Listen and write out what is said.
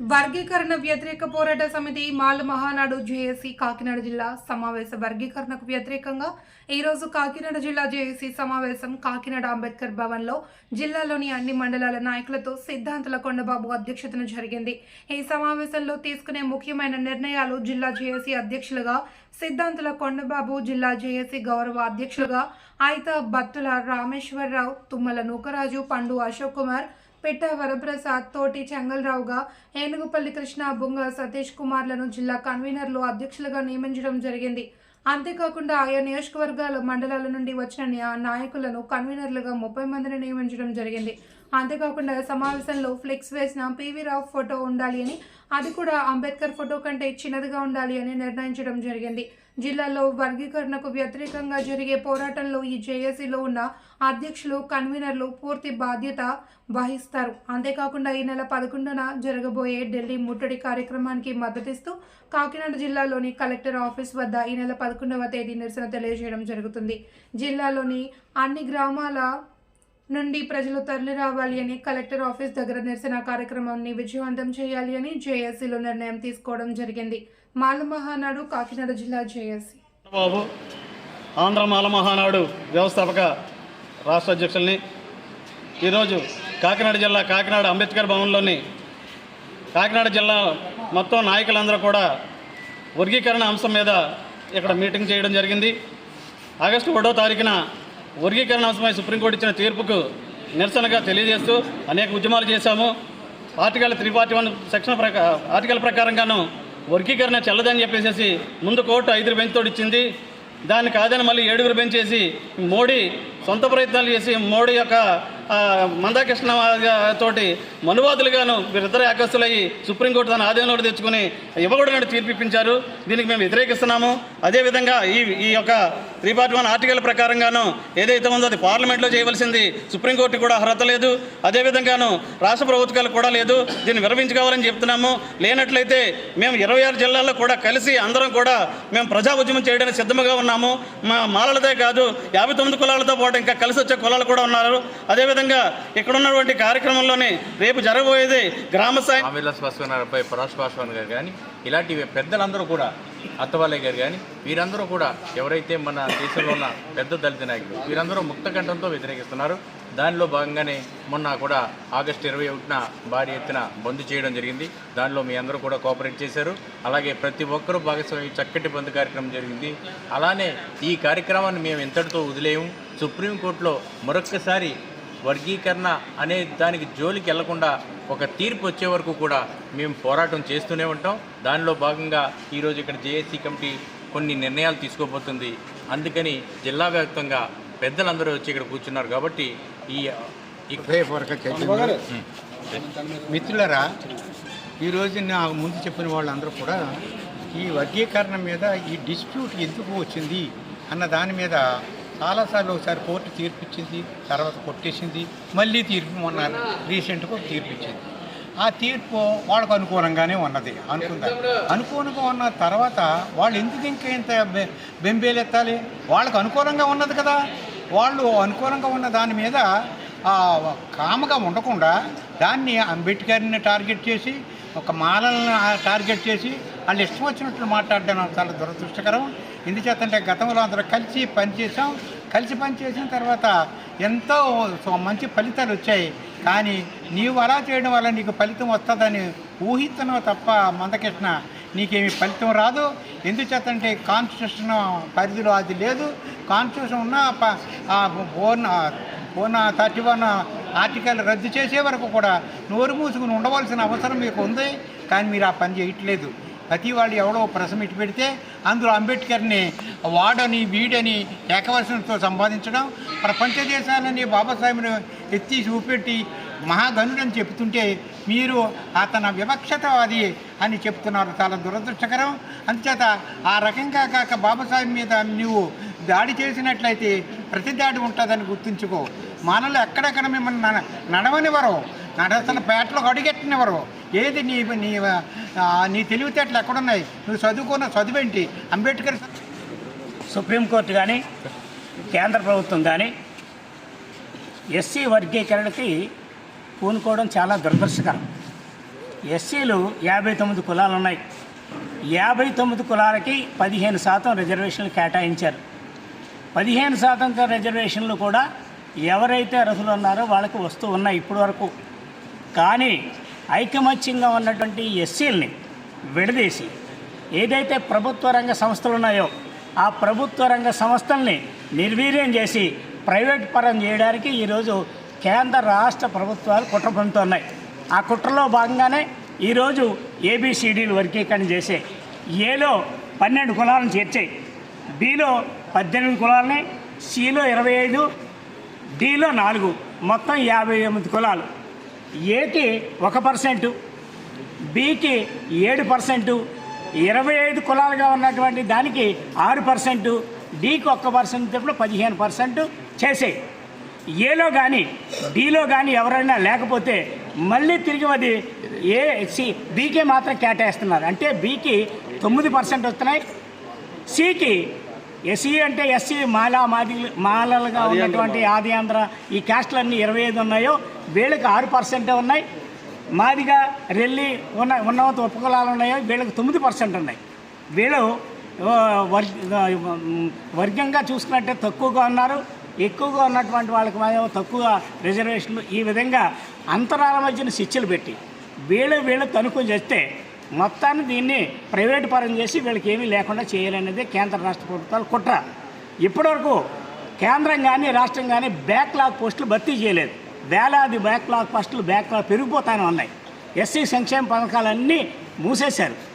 వర్గీకరణ వ్యతిరేక పోరాట సమితి మాల మహానాడు జేఏసీ కాకినాడ జిల్లా సమావేశ వర్గీకరణకు వ్యతిరేకంగా ఈరోజు కాకినాడ జిల్లా జేఏసీ సమావేశం కాకినాడ అంబేద్కర్ భవన్లో జిల్లాలోని అన్ని మండలాల నాయకులతో సిద్ధాంతుల కొండబాబు అధ్యక్షతన జరిగింది. ఈ సమావేశంలో తీసుకునే ముఖ్యమైన నిర్ణయాలు జిల్లా జేఏసీ అధ్యక్షులుగా సిద్ధాంతుల కొండబాబు జిల్లా జేఏసీ గౌరవ అధ్యక్షులుగా ఆయిత బత్తుల రామేశ్వరరావు తుమ్మల నూకరాజు పండు అశోక్ కుమార్ పిట్ట వరప్రసాద్ తోటి చెంగల్రావుగా ఏనుగుపల్లి కృష్ణ బుంగ సతీష్ కుమార్లను జిల్లా కన్వీనర్లు అధ్యక్షులుగా నియమించడం జరిగింది. అంతేకాకుండా ఆయా నియోజకవర్గాల మండలాల నుండి వచ్చిన నాయకులను కన్వీనర్లుగా ముప్పై మందిని నియమించడం జరిగింది. అంతేకాకుండా సమావేశంలో ఫ్లెక్స్ వేసిన పివి రావు ఫోటో ఉండాలి అని అది కూడా అంబేద్కర్ ఫోటో కంటే చిన్నదిగా ఉండాలి అని నిర్ణయించడం జరిగింది. జిల్లాలో వర్గీకరణకు వ్యతిరేకంగా జరిగే పోరాటంలో ఈ జేఏసీలో ఉన్న అధ్యక్షులు కన్వీనర్లు పూర్తి బాధ్యత వహిస్తారు. అంతేకాకుండా ఈ నెల పదకొండున జరగబోయే ఢిల్లీ ముట్టడి కార్యక్రమానికి మద్దతిస్తూ కాకినాడ జిల్లాలోని కలెక్టర్ ఆఫీస్ వద్ద ఈ నెల పదకొండవ తేదీ నిరసన తెలియజేయడం జరుగుతుంది. జిల్లాలోని అన్ని గ్రామాల నుండి ప్రజలు తరలి రావాలి అని కలెక్టర్ ఆఫీస్ దగ్గర నిరసన కార్యక్రమాన్ని విజయవంతం చేయాలి అని జేఏసీలో నిర్ణయం తీసుకోవడం జరిగింది. మాల మహానాడు కాకినాడ జిల్లా జేఏసీ. బాబు ఆంధ్ర మాల మహానాడు వ్యవస్థాపక రాష్ట్ర అధ్యక్షుల్ని ఈరోజు కాకినాడ జిల్లా కాకినాడ అంబేద్కర్ భవన్లోని కాకినాడ జిల్లా మొత్తం నాయకులందరూ కూడా వర్గీకరణ అంశం మీద ఇక్కడ మీటింగ్ చేయడం జరిగింది. ఆగస్టు ఒకటో తారీఖున వర్గీకరణ అంశమై సుప్రీంకోర్టు ఇచ్చిన తీర్పుకు నిరసనగా తెలియజేస్తూ అనేక ఉద్యమాలు చేశాము. Article three forty one section ప్రకా article ప్రకారంగాను వర్గీకరణ చెల్లదని చెప్పేసి ముందు కోర్టు ఐదుగురు బెంచ్తో ఇచ్చింది. దాన్ని కాదని మళ్ళీ ఏడుగురు బెంచ్ చేసి మోడీ సొంత ప్రయత్నాలు చేసి మోడీ యొక్క మందాకృష్ణ తోటి మనువాదులుగాను వీరిద్దరు ఏకస్తులయ్యి సుప్రీంకోర్టు తన ఆధీనంలో తెచ్చుకుని ఇవ్వకూడదని తీర్పు ఇప్పించారు దీనికి మేము వ్యతిరేకిస్తున్నాము. అదేవిధంగా ఈ ఈ యొక్క త్రీ ఫార్టీ వన్ ఆర్టికల్ ప్రకారంగాను ఏదైతే ఉందో అది పార్లమెంట్లో చేయవలసింది సుప్రీంకోర్టు కూడా అర్హత లేదు. అదేవిధంగాను రాష్ట్ర ప్రభుత్వాలు కూడా లేదు. దీన్ని విరమించుకోవాలని చెప్తున్నాము. లేనట్లయితే మేము ఇరవై ఆరు జిల్లాల్లో కూడా కలిసి అందరం కూడా మేము ప్రజా ఉద్యమం చేయడానికి సిద్ధంగా ఉన్నాము. మా మాలలదే కాదు యాభై తొమ్మిది కులాలతో పాటు ఇంకా కలిసి వచ్చే కులాలు కూడా ఉన్నారు. అదేవిధంగా ఇక్కడ ఉన్నటువంటి కార్యక్రమంలోనే రేపు జరగబోయేది గ్రామ స్థాయి ఆమిర్లస్ పాస్వాన్ గారు పరాష్ పాస్వాన్ గారు కానీ ఇలాంటి పెద్దలందరూ కూడా అత్తవాలయ్య గారు కానీ వీరందరూ కూడా ఎవరైతే మన దేశంలో ఉన్న పెద్ద దళిత నాయకులు వీరందరూ ముక్తకంఠంతో వ్యతిరేకిస్తున్నారు. దానిలో భాగంగానే మొన్న కూడా ఆగస్టు ఇరవై ఒకటిన భారీ ఎత్తున బంద్ చేయడం జరిగింది. దానిలో మీ అందరూ కూడా కోఆపరేట్ చేశారు. అలాగే ప్రతి ఒక్కరూ భాగస్వామి చక్కటి బంద్ కార్యక్రమం జరిగింది. అలానే ఈ కార్యక్రమాన్ని మేము ఎంతటితో వదిలేము సుప్రీంకోర్టులో మరొక్కసారి వర్గీకరణ అనే దానికి జోలికి వెళ్ళకుండా ఒక తీర్పు వచ్చే వరకు కూడా మేము పోరాటం చేస్తూనే ఉంటాం. దానిలో భాగంగా ఈరోజు ఇక్కడ జేఏసీ కమిటీ కొన్ని నిర్ణయాలు తీసుకోబోతుంది. అందుకని జిల్లా వ్యాప్తంగా పెద్దలందరూ వచ్చి ఇక్కడ కూర్చున్నారు కాబట్టి ఈ మిత్రులరా ఈరోజు నా ముందు చెప్పిన వాళ్ళందరూ కూడా ఈ వర్గీకరణ మీద ఈ డిస్ప్యూట్ ఎందుకు వచ్చింది అన్న దాని మీద చాలాసార్లు ఒకసారి కోర్టు తీర్పు ఇచ్చింది తర్వాత కొట్టేసింది మళ్ళీ తీర్పు మొన్న రీసెంట్గా తీర్పిచ్చింది. తీర్పు ఇచ్చింది ఆ తీర్పు వాళ్ళకు అనుకూలంగానే ఉన్నది అనుకుందాం. అనుకూలంగా ఉన్న తర్వాత వాళ్ళు ఎందుకు ఇంకా ఇంత బె- బెంబేలెత్తాలి? వాళ్ళకు అనుకూలంగా ఉన్నది కదా. వాళ్ళు అనుకూలంగా ఉన్న దాని మీద కామగా ఉండకుండా దాన్ని అంబేద్కర్ని టార్గెట్ చేసి ఒక మాలలను టార్గెట్ చేసి వాళ్ళు ఇష్టం వచ్చినట్లు మాట్లాడడం చాలా దురదృష్టకరం. ఎందుచేతంటే గతంలో అందరూ కలిసి పనిచేసాం కలిసి పనిచేసిన తర్వాత ఎంతో సో- మంచి ఫలితాలు వచ్చాయి. కానీ నీవు అలా చేయడం వల్ల నీకు ఫలితం వస్తుందని ఊహిస్తున్నావు తప్ప మందకృష్ణ నీకేమి ఫలితం రాదు. ఎందుచేతంటే కాన్స్టిట్యూషన్ పరిధిలో అది లేదు. కాన్స్టిట్యూషన్ ఉన్న ప- ఆ పోన థర్టీ వన్ ఆర్టికల్ రద్దు చేసే వరకు కూడా నోరు మూసుకుని ఉండవలసిన అవసరం మీకు ఉంది. కానీ మీరు ఆ పని చేయట్లేదు. ప్రతి వాళ్ళు ఎవడో ప్రశ్న ఇటు పెడితే అందులో అంబేద్కర్ని వాడని వీడని ఏకవచనంతో సంపాదించడం ప్రపంచ దేశాలని బాబాసాహెబ్ని ఎత్తి చూపెట్టి మహాగనుడని చెప్తుంటే మీరు అతన వివక్షతవాది అని చెప్తున్నారు చాలా దురదృష్టకరం. అందుచేత ఆ రకంగా కాక బాబాసాహెబ్ మీద నువ్వు దాడి చేసినట్లయితే ప్రతి దాడి ఉంటుందని గుర్తుంచుకో. మనలో ఎక్కడెక్కడ మిమ్మల్ని నడ- నడవనివ్వరు. నడసిన పేటలో అడిగెట్టనివ్వరు. ఏది నీ నీ నీ తెలివితేటలు ఎక్కడున్నాయి? నువ్వు చదువుకున్న చదువేంటి? అంబేద్కర్ సుప్రీంకోర్టు కానీ కేంద్ర ప్రభుత్వం కానీ ఎస్సీ వర్గీకరణకి పూనుకోవడం చాలా దురదృష్టకరం. ఎస్సీలు యాభై తొమ్మిది కులాలు ఉన్నాయి. యాభై తొమ్మిది కులాలకి పదిహేను శాతం రిజర్వేషన్లు కేటాయించారు. పదిహేను శాతం రిజర్వేషన్లు కూడా ఎవరైతే అర్హులు ఉన్నారో వాళ్ళకి వస్తూ ఉన్నాయి ఇప్పటి వరకు. కానీ ఐకమత్యంగా ఉన్నటువంటి ఎస్సీల్ని విడదీసి ఏదైతే ప్రభుత్వ రంగ సంస్థలు ఉన్నాయో ఆ ప్రభుత్వ రంగ సంస్థల్ని నిర్వీర్యం చేసి ప్రైవేట్ పరం చేయడానికి ఈరోజు కేంద్ర రాష్ట్ర ప్రభుత్వాలు కుట్ర పొందుతున్నాయి. ఆ కుట్రలో భాగంగానే ఈరోజు ఏబిసిడీలు వర్గీకరణ చేసే ఏలో పన్నెండు కులాలను చేర్చాయి. బిలో పద్దెనిమిది కులాలని సిలో ఇరవై ఐదు డిలో నాలుగు మొత్తం యాభై ఎనిమిది కులాలు. ఏకి ఒక పర్సెంటు బికి ఏడు పర్సెంటు ఇరవై ఐదు కులాలుగా ఉన్నటువంటి దానికి ఆరు పర్సెంటు డికి ఒక్క పర్సెంట్ ఇప్పుడు పదిహేను పర్సెంట్ చేసే ఏలో కానీ డిలో కానీ ఎవరైనా లేకపోతే మళ్ళీ తిరిగి అది ఏ సి బీకే మాత్రం కేటాయిస్తున్నారు. అంటే బీకి తొమ్మిది పర్సెంట్ వస్తున్నాయి సికి ఎస్సీ అంటే ఎస్సీ మాలా మాది మాలలుగా ఉన్నటువంటి ఆది ఆంధ్ర ఈ క్యాస్ట్లన్నీ ఇరవై ఐదు ఉన్నాయో వీళ్ళకి ఆరు పర్సెంటే ఉన్నాయి. మాదిగా రెల్లి ఉన్న ఉన్నవంత ఉపకులాలు ఉన్నాయో వీళ్ళకి తొమ్మిది పర్సెంట్ ఉన్నాయి. వీళ్ళు వర్ వర్గంగా చూసుకున్నట్టే తక్కువగా ఉన్నారు. ఎక్కువగా ఉన్నటువంటి వాళ్ళకి తక్కువ రిజర్వేషన్లు ఈ విధంగా అంతరాల మధ్యన శిక్షలు పెట్టి వీళ్ళు వీళ్ళు తణుకు చేస్తే మొత్తాన్ని దీన్ని ప్రైవేట్ పరం చేసి వీళ్ళకి ఏమీ లేకుండా చేయాలనేది కేంద్ర రాష్ట్ర ప్రభుత్వాలు కుట్ర. ఇప్పటివరకు కేంద్రం కానీ రాష్ట్రం కానీ బ్యాక్లాగ్ పోస్టులు భర్తీ చేయలేదు. వేలాది బ్యాక్లాగ్ ఫస్ట్లు బ్యాక్లాగ్ పెరిగిపోతానే ఉన్నాయి. ఎస్సీ సంక్షేమ పథకాలన్నీ మూసేశారు.